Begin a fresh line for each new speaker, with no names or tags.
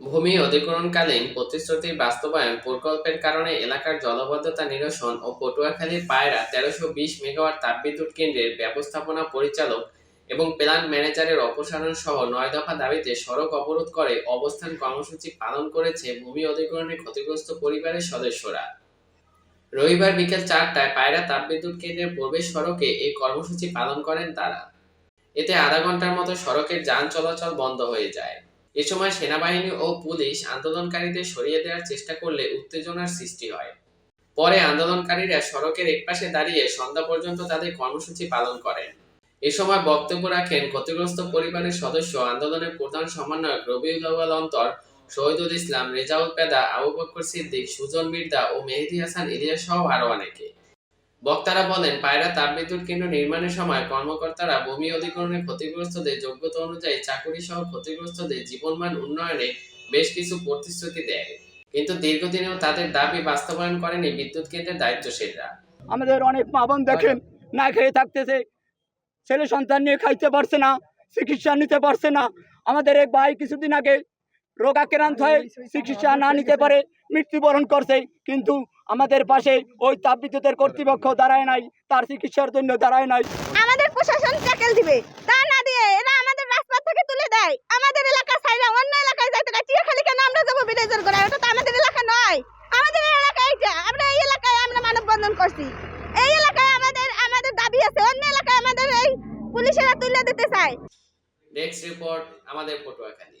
ভূমি অধিগ্রহণকালীন প্রতিশ্রুতির বাস্তবায়ন প্রকল্পের কারণে এলাকার জলবদ্ধতা নিরসন ও পটুয়াখালীর পায়রা তেরোশো বিশ মেগাওয়াট তাপবিদ্যুৎ কেন্দ্রের ব্যবস্থাপনা পরিচালক এবং প্ল্যান ম্যানেজারের অপসারণ সহ নয় দফা দাবিতে সড়ক অবরোধ করে অবস্থান কর্মসূচি পালন করেছে ভূমি অধিগ্রহণে ক্ষতিগ্রস্ত পরিবারের সদস্যরা। রবিবার বিকেল চারটায় পায়রা তাপবিদ্যুৎ কেন্দ্রের প্রবেশ সড়কে এই কর্মসূচি পালন করেন তারা। এতে আধা ঘণ্টার মতো সড়কের যান চলাচল বন্ধ হয়ে যায়। এ সময় সেনাবাহিনী ও পুলিশ আন্দোলনকারীদের সরিয়ে দেওয়ার চেষ্টা করলে উত্তেজনার সৃষ্টি হয়। পরে আন্দোলনকারীরা সড়কের একপাশে দাঁড়িয়ে সন্ধ্যা পর্যন্ত তাদের কর্মসূচি পালন করেন। এ সময় বক্তব্য রাখেন ক্ষতিগ্রস্ত পরিবারের সদস্য, আন্দোলনের প্রধান সমন্বয়ক রবিউল আউয়াল অন্তর, শহীদুল ইসলাম, রেজাউল পেদা, আবু বকর সিদ্দিক, সুজন মির্দা ও মেহেদি হাসান ইলিয়াস সহ আরও অনেকে। বক্তারা বলেন, পায়রা তাপবিদ্যুৎ কেন্দ্র নির্মাণের সময় কর্মকর্তারা ভূমি অধিগ্রহণে ক্ষতিগ্রস্তদের যোগ্যতা অনুযায়ী চাকুরি সহ ক্ষতিগ্রস্তদের জীবনমান উন্নয়নে বেশ কিছু প্রতিশ্রুতি দেয়। কিন্তু দীর্ঘদিনেও তাদের দাবি বাস্তবায়ন করেনি বিদ্যুৎ কেন্দ্রের দায়িত্বশীলরা।
আমাদের অনেক মা বোন দেখেন, না খেয়ে থাকতেছে, ছেলে সন্তান নিয়ে খাইতে পারছে না, চিকিৎসা নিতে পারছে না। আমাদের এক ভাই কিছুদিন আগে রোগাক্রান্ত হয়ে চিকিৎসা না নিতে পারে মৃত্যুবরণ করছে কিন্তু আমাদের পাশে ওই তাপবিদ্যুতের কর্তৃপক্ষ দাঁড়ায় নাই তার চিকিৎসার জন্য দাঁড়ায় নাই।
আমাদের প্রশাসন ট্যাকেল দিবে। তা না দিয়ে এরা আমাদের রাস্তা থেকে তুলে দেয়। আমাদের এলাকা ছাইরা অন্য এলাকায় যাইতে দেয় চিয়াখালি কেন আমরা যাব বিরেজের গোড়ায়? ওটা তো আমাদের এলাকা নয়। আমাদের এলাকা এইটা। আমরা এই এলাকায় আমরা মানববন্ধন করছি। এই এলাকায় আমাদের আমাদের দাবি আছে। অন্য এলাকায় আমাদের এই পুলিশেরা তুলে দিতে চায়।
ডেস্ক রিপোর্ট আমাদের পটুয়াখালী।